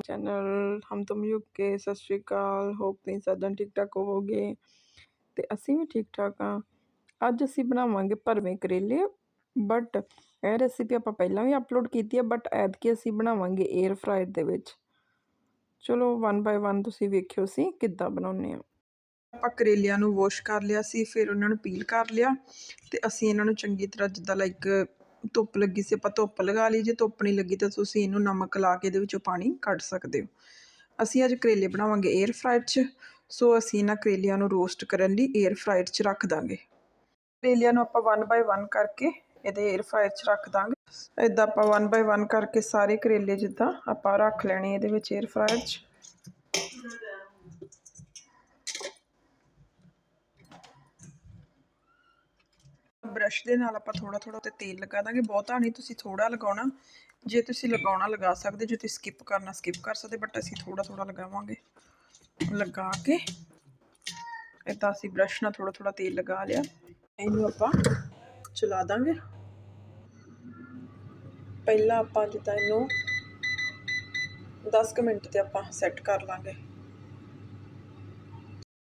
ਤੁਮ ਚੈਨਲ, ਹਮ ਤੁਮ ਯੁੱਗ ਕੇ, ਸਤਿ ਸ਼੍ਰੀ ਅਕਾਲ ਹੋਪ ਤੁਸੀਂ ਸਾਡਾ ਠੀਕ ਠਾਕ ਹੋਵੋਗੇ। ਤੇ ਅਸੀਂ ਵੀ ਠੀਕ ਠਾਕ ਆ ਅੱਜ ਅਸੀਂ ਬਣਾਵਾਂਗੇ ਭਰਵੇਂ ਕਰੇਲੇ ਬਟ ਇਹ ਰੈਸਿਪੀ ਆਪਾਂ ਪਹਿਲਾਂ ਵੀ ਅਪਲੋਡ ਕੀਤੀ ਹੈ ਬਟ ਐਤਕੀ ਅਸੀਂ ਬਣਾਵਾਂਗੇ 에ਅਰ ਫਰਾਇਰ ਦੇ ਵਿੱਚ। ਚਲੋ 1 ਬਾਈ 1 ਤੁਸੀਂ ਵੇਖਿਓ ਸੀ ਕਿੱਦਾਂ ਬਣਾਉਨੇ ਆ ਆਪਾਂ ਕਰੇਲਿਆਂ ਨੂੰ ਵਾਸ਼ ਕਰ ਲਿਆ ਸੀ, ਫਿਰ ਉਹਨਾਂ ਨੂੰ ਪੀਲ ਕਰ ਲਿਆ, ਤੇ ਅਸੀਂ ਇਹਨਾਂ ਨੂੰ ਚੰਗੀ ਤਰ੍ਹਾਂ ਜਿੱਦਾਂ ਲਾਈਕ ਧੁੱਪ ਲੱਗੀ ਸੀ, ਆਪਾਂ ਧੁੱਪ ਲਗਾ ਲਈ, ਜੇ ਧੁੱਪ ਨਹੀਂ ਲੱਗੀ ਤਾਂ ਤੁਸੀਂ ਇਹਨੂੰ ਨਮਕ ਲਾ ਕੇ ਇਹਦੇ ਵਿੱਚੋਂ ਪਾਣੀ ਕੱਢ ਸਕਦੇ ਹੋ। ਅਸੀਂ ਅੱਜ ਕਰੇਲੇ ਬਣਾਵਾਂਗੇ ਏਅਰ ਫਰਾਈਡ 'ਚ, ਸੋ ਅਸੀਂ ਇਹਨਾਂ ਕਰੇਲਿਆਂ ਨੂੰ ਰੋਸਟ ਕਰਨ ਲਈ 에ਅਰ ਫਰਾਈਡ 'ਚ ਰੱਖ ਦਾਂਗੇ। ਕਰੇਲਿਆਂ ਨੂੰ ਆਪਾਂ ਵਨ ਬਾਏ ਵਨ ਕਰਕੇ ਇਹਦੇ 에ਅਰ ਫਰਾਈਡ 'ਚ ਰੱਖ ਦਾਂਗੇ। ਇੱਦਾਂ ਆਪਾਂ ਵਨ ਬਾਏ ਵਨ ਕਰਕੇ ਸਾਰੇ ਕਰੇਲੇ ਜਿੱਦਾਂ ਆਪਾਂ ਰੱਖ ਲੈਣੇ ਇਹਦੇ ਵਿੱਚ ਏਅਰ ਫਰਾਈਡ 'ਚ। ਬ੍ਰਸ਼ ਦੇ ਨਾਲ ਆਪਾਂ ਥੋੜਾ ਥੋੜਾ ਤੇ ਤੇਲ ਲਗਾ ਦਾਂਗੇ। ਬਹੁਤਾ ਨਹੀਂ, ਤੁਸੀਂ ਥੋੜਾ ਲਗਾਉਣਾ। ਜੇ ਤੁਸੀਂ ਲਗਾਉਣਾ ਲਗਾ ਸਕਦੇ, ਜੇ ਤੁਸੀਂ ਸਕਿਪ ਕਰਨਾ ਸਕਿਪ ਕਰ ਸਕਦੇ ਬਟ ਅਸੀਂ ਥੋੜਾ ਥੋੜਾ ਲਗਾਵਾਂਗੇ। ਲਗਾ ਕੇ ਇਦਾਂ ਅਸੀਂ ਬ੍ਰਸ਼ ਨਾਲ ਥੋੜਾ ਥੋੜਾ ਤੇਲ ਲਗਾ ਲਿਆ। ਇਹਨੂੰ ਆਪਾਂ ਚਲਾ ਦਾਂਗੇ। ਪਹਿਲਾਂ ਆਪਾਂ ਜਿੱਦਾਂ ਇਹਨੂੰ 10 ਮਿੰਟ ਤੇ ਆਪਾਂ ਸੈੱਟ ਕਰ ਲਾਂਗੇ।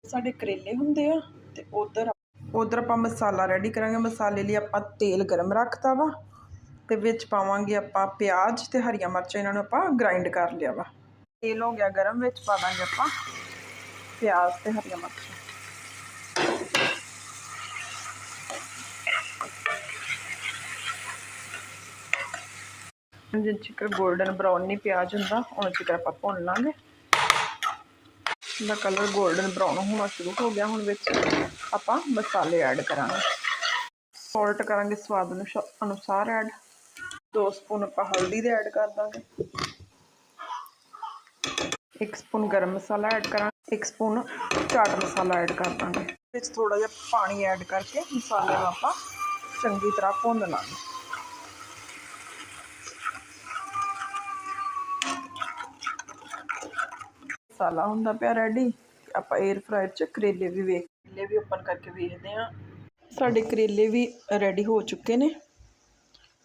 ਸਾਡੇ ਕਰੇਲੇ ਹੁੰਦੇ ਆ ਤੇ ਉਧਰ ਉਧਰ ਆਪਾਂ ਮਸਾਲਾ ਰੈਡੀ ਕਰਾਂਗੇ। ਮਸਾਲੇ ਲਈ ਆਪਾਂ ਤੇਲ ਗਰਮ ਰੱਖਤਾ ਵਾ ਤੇ ਵਿੱਚ ਪਾਵਾਂਗੇ ਆਪਾਂ ਪਿਆਜ਼ ਤੇ ਹਰੀਆਂ ਮਿਰਚਾਂ। ਇਹਨਾਂ ਨੂੰ ਆਪਾਂ ਗ੍ਰਾਈਂਡ ਕਰ ਲਿਆ ਵਾ। ਤੇਲ ਹੋ ਗਿਆ ਗਰਮ, ਵਿੱਚ ਪਾ ਦਾਂਗੇ ਆਪਾਂ ਪਿਆਜ਼ ਤੇ ਹਰੀਆਂ ਮਿਰਚਾਂ। ਜੇ ਚਿਕਰ 골ਡਨ ਬਰਾਊਨ ਨਹੀਂ ਪਿਆਜ਼ ਹੁੰਦਾ, ਉਹਨਾਂ ਚਿਕਰ ਆਪਾਂ ਭੁੰਨ ਲਾਂਗੇ। ਦਾ ਕਲਰ 골ਡਨ ਬਰਾਊਨ ਹੋਣਾ ਸ਼ੁਰੂ ਹੋ ਗਿਆ ਹੁਣ ਵਿੱਚ। ਆਪਾਂ ਮਸਾਲੇ ਐਡ ਕਰਾਂਗੇ। ਸਾਲਟ ਕਰਾਂਗੇ ਸਵਾਦ ਅਨੁਸਾਰ ਐਡ 2 ਸਪੂਨ ਆਪਾਂ ਹਲਦੀ ਦੇ ਐਡ ਕਰ ਦਾਂਗੇ। 1 ਸਪੂਨ ਗਰਮ ਮਸਾਲਾ ਐਡ ਕਰਾਂਗੇ। 1 ਸਪੂਨ ਚਾਟ ਮਸਾਲਾ ਐਡ ਕਰ ਦਾਂਗੇ। ਵਿੱਚ ਥੋੜਾ ਜਿਹਾ ਪਾਣੀ ਐਡ ਕਰਕੇ ਮਸਾਲੇ ਨੂੰ ਆਪਾਂ ਚੰਗੀ ਤਰ੍ਹਾਂ ਭੁੰਨ ਲਾਂਗੇ। ਮਸਾਲਾ ਹੁੰਦਾ ਪਿਆ ਰੈਡੀ। ਆਪਾਂ 에ਅਰ ਫਰਾਇਰ 'ਚ ਕਰੇਲੇ ਵੀ ਵੇਖ, ਕਰੇਲੇ ਵੀ ਓਪਨ ਕਰਕੇ ਵੇਖਦੇ ਆ ਸਾਡੇ ਕਰੇਲੇ ਵੀ ਰੈਡੀ ਹੋ ਚੁੱਕੇ ਨੇ।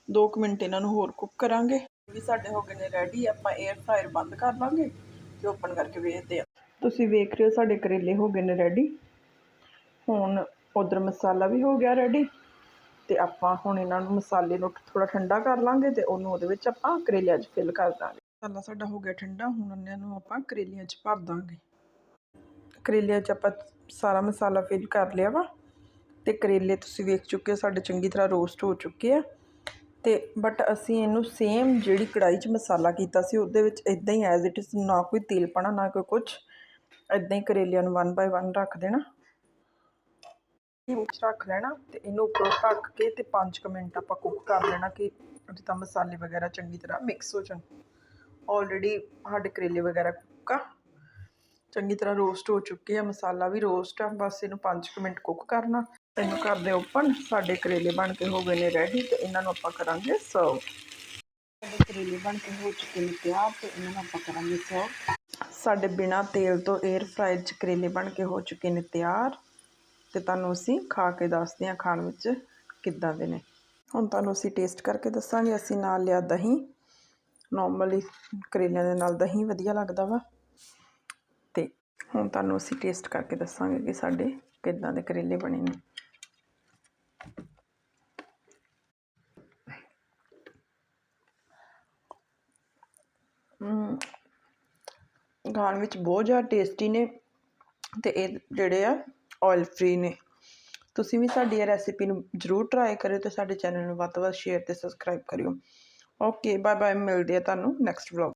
2 ਮਿੰਟ ਇਹਨਾਂ ਨੂੰ ਹੋਰ ਕੁੱਕ ਕਰਾਂਗੇ। ਵੀ ਸਾਡੇ ਹੋ ਗਏ ਨੇ ਰੈਡੀ ਆਪਾਂ 에ਅਰ ਫਰਾਇਰ ਬੰਦ ਕਰ ਲਾਂਗੇ ਤੇ ਓਪਨ ਕਰਕੇ ਵੇਖਦੇ ਆ ਤੁਸੀਂ ਵੇਖ ਰਹੇ ਹੋ ਸਾਡੇ ਕਰੇਲੇ ਹੋ ਗਏ ਨੇ ਰੈਡੀ ਹੁਣ ਉਧਰ ਮਸਾਲਾ ਵੀ ਹੋ ਗਿਆ ਰੈਡੀ ਤੇ ਆਪਾਂ ਹੁਣ ਇਹਨਾਂ ਨੂੰ ਮਸਾਲੇ ਨੂੰ ਥੋੜਾ ਠੰਡਾ ਕਰ ਲਾਂਗੇ ਤੇ ਉਹਨੂੰ ਉਹਦੇ ਵਿੱਚ ਆਪਾਂ ਕਰੇਲੇ 'ਚ ਫਿਲ ਕਰ ਦਾਂਗੇ। ਮਸਾਲਾ ਸਾਡਾ ਹੋ ਗਿਆ ਠੰਡਾ, ਹੁਣ ਇਹਨਾਂ ਨੂੰ ਆਪਾਂ ਕਰੇਲਿਆਂ 'ਚ ਭਰ ਦਾਂਗੇ। ਕਰੇਲਿਆਂ 'ਚ ਆਪਾਂ ਸਾਰਾ ਮਸਾਲਾ ਫਿਲ ਕਰ ਲਿਆ ਵਾ, ਤੇ ਕਰੇਲੇ ਤੁਸੀਂ ਵੇਖ ਚੁੱਕੇ ਹੋ, ਸਾਡੇ ਚੰਗੀ ਤਰ੍ਹਾਂ ਰੋਸਟ ਹੋ ਚੁੱਕੇ ਆ। ਤੇ ਬਟ ਅਸੀਂ ਇਹਨੂੰ ਸੇਮ ਜਿਹੜੀ ਕੜਾਈ 'ਚ ਮਸਾਲਾ ਕੀਤਾ ਸੀ, ਉਹਦੇ ਵਿੱਚ ਇਦਾਂ ਹੀ ਐਜ਼ ਇਟ ਇਜ਼ ਨਾ ਕੋਈ ਤੇਲ ਪਾਣਾ, ਨਾ ਕੋਈ ਕੁਝ ਇਦਾਂ ਹੀ ਕਰੇਲਿਆਂ ਨੂੰ ਵਨ ਬਾਏ ਵਨ ਰੱਖ ਦੇਣਾ। ਵਿੱਚ ਰੱਖ ਲੈਣਾ ਤੇ ਇਹਨੂੰ ਉੱਪਰੋਂ ਢੱਕ ਕੇ ਤੇ 5 ਮਿੰਟ ਆਪਾਂ ਕੁੱਕ ਕਰ ਲੈਣਾ ਕਿ ਜਿੱਦਾਂ ਮਸਾਲੇ ਵਗੈਰਾ ਚੰਗੀ ਤਰ੍ਹਾਂ ਮਿਕਸ ਹੋ ਜਾਣ। ਆਲਰੇਡੀ ਸਾਡੇ ਕਰੇਲੇ ਵਗੈਰਾ ਕੁੱਕ। ਆ ਚੰਗੀ ਤਰ੍ਹਾਂ ਰੋਸਟ ਹੋ ਚੁੱਕੇ ਆ, ਮਸਾਲਾ ਵੀ ਰੋਸਟ ਆ, ਬਸ ਇਹਨੂੰ 5 ਮਿੰਟ ਕੁੱਕ ਕਰਨਾ। ਇਹਨੂੰ ਕਰਦੇ ਓਪਨ ਸਾਡੇ ਕਰੇਲੇ ਬਣ ਕੇ ਹੋ ਗਏ ਨੇ ਰੈਡੀ ਤੇ ਇਹਨਾਂ ਨੂੰ ਆਪਾਂ ਕਰਾਂਗੇ ਸਰਵ ਸਾਡੇ ਕਰੇਲੇ ਬਣ ਕੇ ਹੋ ਚੁੱਕੇ ਨੇ ਤਿਆਰ ਤੇ ਇਹਨਾਂ ਨੂੰ ਆਪਾਂ ਕਰਾਂਗੇ ਸਰਵ ਸਾਡੇ ਬਿਨਾ ਤੇਲ ਤੋਂ 에ਅਰ ਫਰਾਇਰ ਚ ਕਰੇਲੇ ਬਣ ਕੇ ਹੋ ਚੁੱਕੇ ਨੇ ਤਿਆਰ। ਤੇ ਤੁਹਾਨੂੰ ਅਸੀਂ ਖਾ ਕੇ ਦੱਸਦੇ ਹਾਂ ਖਾਣ ਵਿੱਚ ਕਿੱਦਾਂ ਦੇ ਨੇ। ਹੁਣ ਤੁਹਾਨੂੰ ਅਸੀਂ ਟੇਸਟ ਕਰਕੇ ਦੱਸਾਂਗੇ, ਅਸੀਂ ਨਾਲ ਲਿਆ ਦਹੀਂ। ਨੋਰਮਲੀ ਕਰੇਲਿਆਂ ਦੇ ਨਾਲ ਦਹੀਂ ਵਧੀਆ ਲੱਗਦਾ ਵਾ। ਤੇ ਹੁਣ ਤੁਹਾਨੂੰ ਅਸੀਂ ਟੇਸਟ ਕਰਕੇ ਦੱਸਾਂਗੇ ਕਿ ਸਾਡੇ ਕਿੱਦਾਂ ਦੇ ਕਰੇਲੇ ਬਣੇ ਨੇ। ਖਾਣ ਵਿੱਚ ਬਹੁਤ ਜ਼ਿਆਦਾ ਟੇਸਟੀ ਨੇ ਤੇ ਇਹ ਜਿਹੜੇ ਆ ਆਇਲ ਫ੍ਰੀ ਨੇ। ਤੁਸੀਂ ਵੀ ਸਾਡੀ ਇਹ ਰੈਸਿਪੀ ਨੂੰ ਜ਼ਰੂਰ ਟਰਾਈ ਕਰਿਓ ਤੇ ਸਾਡੇ ਚੈਨਲ ਨੂੰ ਵੱਧ ਤੋਂ ਵੱਧ ਸ਼ੇਅਰ ਤੇ ਸਬਸਕ੍ਰਾਈਬ ਕਰਿਓ। ਓਕੇ ਬਾਏ ਬਾਏ ਮਿਲਦੇ ਆ ਤੁਹਾਨੂੰ ਨੈਕਸਟ ਵਲੌਗ